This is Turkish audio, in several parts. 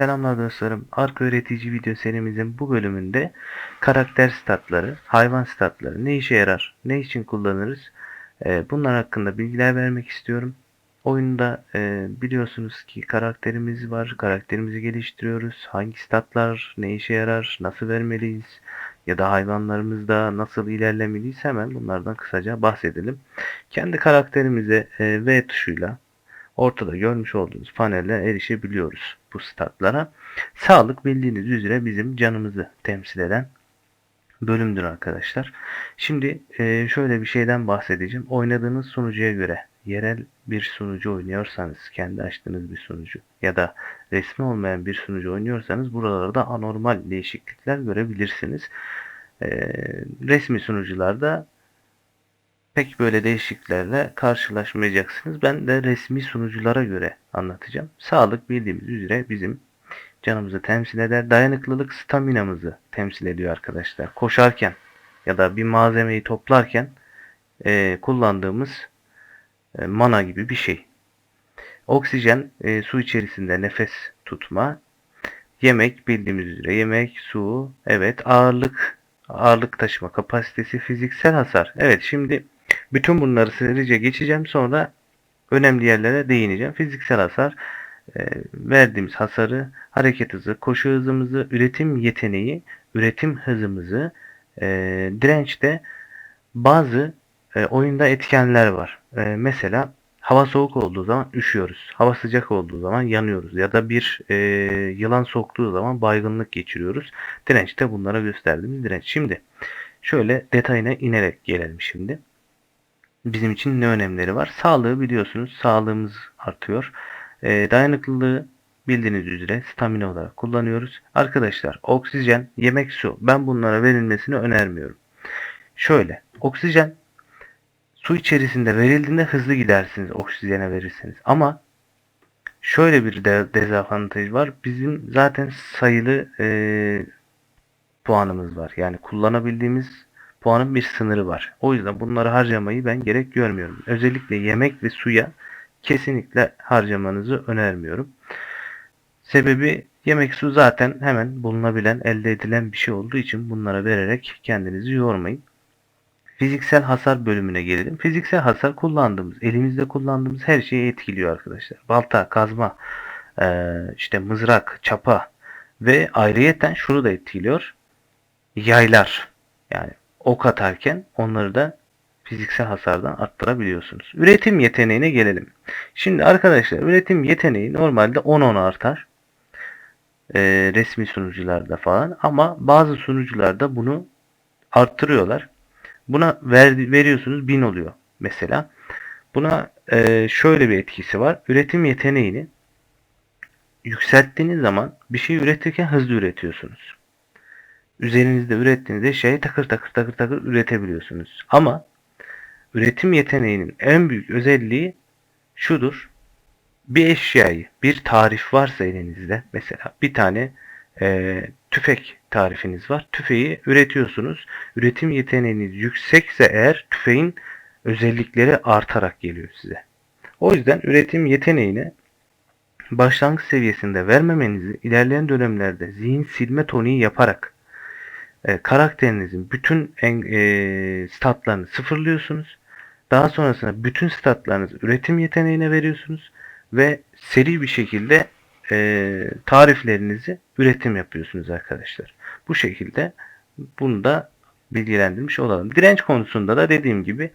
Selamlar dostlarım. Arka öğretici video serimizin bu bölümünde karakter statları, hayvan statları ne işe yarar, ne için kullanırız e, bunlar hakkında bilgiler vermek istiyorum. Oyunda e, biliyorsunuz ki karakterimiz var, karakterimizi geliştiriyoruz. Hangi statlar ne işe yarar, nasıl vermeliyiz ya da hayvanlarımızda nasıl ilerlemeliyiz hemen bunlardan kısaca bahsedelim. Kendi karakterimize e, V tuşuyla ortada görmüş olduğunuz panelle erişebiliyoruz bu statlara. Sağlık bildiğiniz üzere bizim canımızı temsil eden bölümdür arkadaşlar. Şimdi e, şöyle bir şeyden bahsedeceğim. Oynadığınız sunucuya göre yerel bir sunucu oynuyorsanız, kendi açtığınız bir sunucu ya da resmi olmayan bir sunucu oynuyorsanız buralarda anormal değişiklikler görebilirsiniz. E, resmi sunucularda pek böyle değişikliklerle karşılaşmayacaksınız. Ben de resmi sunuculara göre anlatacağım. Sağlık bildiğimiz üzere bizim canımızı temsil eder. Dayanıklılık staminamızı temsil ediyor arkadaşlar. Koşarken ya da bir malzemeyi toplarken e, kullandığımız e, mana gibi bir şey. Oksijen e, su içerisinde nefes tutma. Yemek bildiğimiz üzere yemek, su, evet ağırlık, ağırlık taşıma kapasitesi, fiziksel hasar. Evet şimdi bütün bunları sırayla geçeceğim. Sonra önemli yerlere değineceğim. Fiziksel hasar, e, verdiğimiz hasarı, hareket hızı, koşu hızımızı, üretim yeteneği, üretim hızımızı, e, dirençte bazı e, oyunda etkenler var. Mesela hava soğuk olduğu zaman üşüyoruz. Hava sıcak olduğu zaman yanıyoruz. Ya da bir e, yılan soktuğu zaman baygınlık geçiriyoruz. Dirençte bunlara gösterdiğimiz direnç. Şimdi şöyle detayına inerek gelelim şimdi bizim için ne önemleri var? Sağlığı biliyorsunuz. Sağlığımız artıyor. E, dayanıklılığı bildiğiniz üzere stamina olarak kullanıyoruz. Arkadaşlar oksijen, yemek, su ben bunlara verilmesini önermiyorum. Şöyle oksijen su içerisinde verildiğinde hızlı gidersiniz oksijene verirseniz. Ama şöyle bir de dezavantaj var. Bizim zaten sayılı e, puanımız var. Yani kullanabildiğimiz puanın bir sınırı var. O yüzden bunları harcamayı ben gerek görmüyorum. Özellikle yemek ve suya kesinlikle harcamanızı önermiyorum. Sebebi yemek su zaten hemen bulunabilen, elde edilen bir şey olduğu için bunlara vererek kendinizi yormayın. Fiziksel hasar bölümüne gelelim. Fiziksel hasar kullandığımız, elimizde kullandığımız her şeyi etkiliyor arkadaşlar. Balta, kazma, işte mızrak, çapa ve ayrıyeten şunu da etkiliyor. Yaylar. Yani ok atarken onları da fiziksel hasardan arttırabiliyorsunuz. Üretim yeteneğine gelelim. Şimdi arkadaşlar üretim yeteneği normalde 10-10 artar. E, resmi sunucularda falan ama bazı sunucularda bunu arttırıyorlar. Buna ver, veriyorsunuz 1000 oluyor mesela. Buna e, şöyle bir etkisi var. Üretim yeteneğini yükselttiğiniz zaman bir şey üretirken hızlı üretiyorsunuz üzerinizde ürettiğiniz eşyayı takır takır takır takır üretebiliyorsunuz. Ama üretim yeteneğinin en büyük özelliği şudur. Bir eşyayı, bir tarif varsa elinizde, mesela bir tane e, tüfek tarifiniz var. Tüfeği üretiyorsunuz. Üretim yeteneğiniz yüksekse eğer tüfeğin özellikleri artarak geliyor size. O yüzden üretim yeteneğine başlangıç seviyesinde vermemenizi ilerleyen dönemlerde zihin silme toniği yaparak e, karakterinizin bütün en, e, statlarını sıfırlıyorsunuz. Daha sonrasında bütün statlarınızı üretim yeteneğine veriyorsunuz ve seri bir şekilde e, tariflerinizi üretim yapıyorsunuz arkadaşlar. Bu şekilde bunu da bilgilendirmiş olalım. Direnç konusunda da dediğim gibi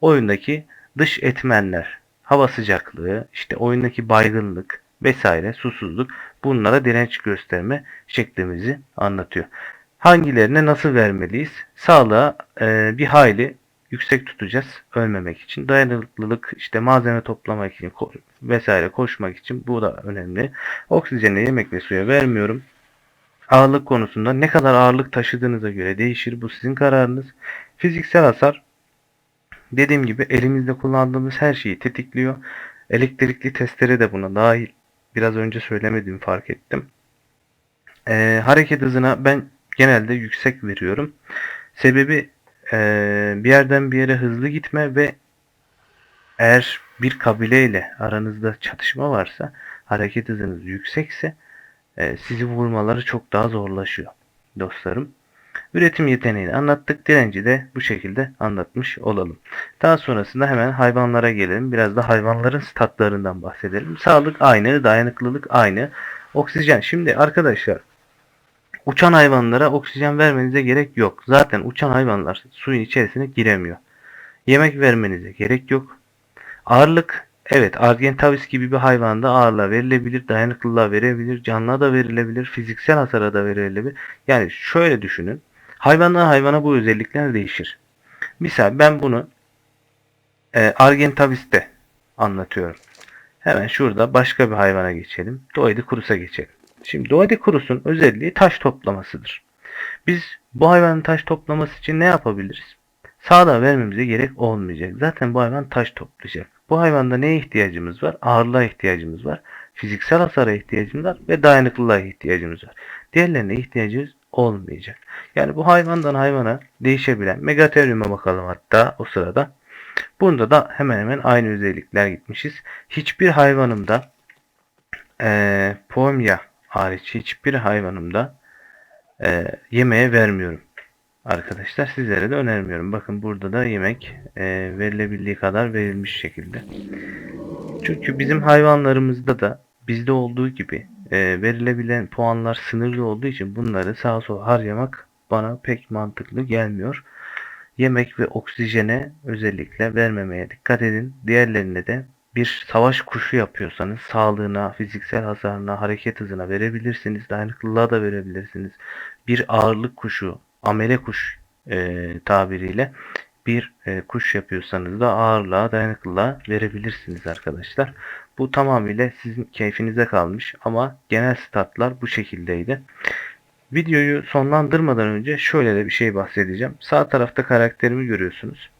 oyundaki dış etmenler, hava sıcaklığı, işte oyundaki baygınlık vesaire, susuzluk bunlara direnç gösterme şeklimizi anlatıyor hangilerine nasıl vermeliyiz? Sağlığa e, bir hayli yüksek tutacağız ölmemek için. Dayanıklılık işte malzeme toplamak için vesaire koşmak için bu da önemli. Oksijeni yemek ve suya vermiyorum. Ağırlık konusunda ne kadar ağırlık taşıdığınıza göre değişir. Bu sizin kararınız. Fiziksel hasar dediğim gibi elimizde kullandığımız her şeyi tetikliyor. Elektrikli testere de buna dahil. Biraz önce söylemediğimi fark ettim. Ee, hareket hızına ben genelde yüksek veriyorum. Sebebi e, bir yerden bir yere hızlı gitme ve eğer bir kabileyle aranızda çatışma varsa hareket hızınız yüksekse e, sizi vurmaları çok daha zorlaşıyor dostlarım. Üretim yeteneğini anlattık. Direnci de bu şekilde anlatmış olalım. Daha sonrasında hemen hayvanlara gelelim. Biraz da hayvanların statlarından bahsedelim. Sağlık aynı, dayanıklılık aynı. Oksijen. Şimdi arkadaşlar uçan hayvanlara oksijen vermenize gerek yok. Zaten uçan hayvanlar suyun içerisine giremiyor. Yemek vermenize gerek yok. Ağırlık evet Argentavis gibi bir hayvanda ağırlığa verilebilir, dayanıklılığa verebilir, canlığa da verilebilir, fiziksel hasara da verilebilir. Yani şöyle düşünün. Hayvandan hayvana bu özellikler değişir. Misal ben bunu e, Argentavis'te anlatıyorum. Hemen şurada başka bir hayvana geçelim. Doedicurus'a geçelim. Şimdi Doedicurus'un özelliği taş toplamasıdır. Biz bu hayvanın taş toplaması için ne yapabiliriz? Sağda vermemize gerek olmayacak. Zaten bu hayvan taş toplayacak. Bu hayvanda neye ihtiyacımız var? Ağırlığa ihtiyacımız var. Fiziksel hasara ihtiyacımız var ve dayanıklılığa ihtiyacımız var. Diğerlerine ihtiyacımız olmayacak. Yani bu hayvandan hayvana değişebilen Megatherium'a bakalım hatta o sırada. Bunda da hemen hemen aynı özellikler gitmişiz. Hiçbir hayvanımda e, Pomya hariç hiçbir hayvanımda e, yemeğe vermiyorum. Arkadaşlar sizlere de önermiyorum. Bakın burada da yemek e, verilebildiği kadar verilmiş şekilde. Çünkü bizim hayvanlarımızda da bizde olduğu gibi e, verilebilen puanlar sınırlı olduğu için bunları sağa sola harcamak bana pek mantıklı gelmiyor. Yemek ve oksijene özellikle vermemeye dikkat edin. Diğerlerine de bir savaş kuşu yapıyorsanız sağlığına, fiziksel hasarına, hareket hızına verebilirsiniz. Dayanıklılığa da verebilirsiniz. Bir ağırlık kuşu, amele kuş e, tabiriyle bir e, kuş yapıyorsanız da ağırlığa, dayanıklılığa verebilirsiniz arkadaşlar. Bu tamamıyla sizin keyfinize kalmış ama genel statlar bu şekildeydi. Videoyu sonlandırmadan önce şöyle de bir şey bahsedeceğim. Sağ tarafta karakterimi görüyorsunuz.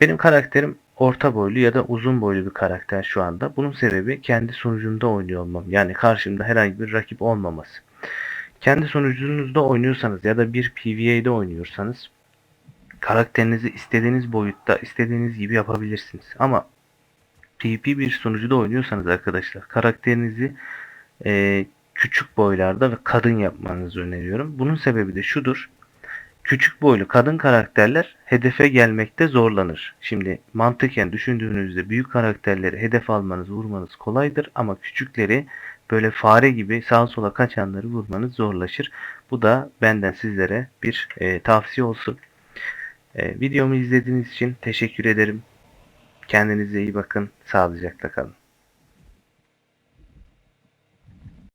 Benim karakterim orta boylu ya da uzun boylu bir karakter şu anda. Bunun sebebi kendi sunucumda oynuyor olmam. Yani karşımda herhangi bir rakip olmaması. Kendi sunucunuzda oynuyorsanız ya da bir PvE'de oynuyorsanız karakterinizi istediğiniz boyutta, istediğiniz gibi yapabilirsiniz. Ama PvP bir sunucuda oynuyorsanız arkadaşlar karakterinizi e, küçük boylarda ve kadın yapmanızı öneriyorum. Bunun sebebi de şudur. Küçük boylu kadın karakterler hedefe gelmekte zorlanır. Şimdi mantıken düşündüğünüzde büyük karakterleri hedef almanız, vurmanız kolaydır ama küçükleri böyle fare gibi sağa sola kaçanları vurmanız zorlaşır. Bu da benden sizlere bir e, tavsiye olsun. E, videomu izlediğiniz için teşekkür ederim. Kendinize iyi bakın. Sağlıcakla kalın.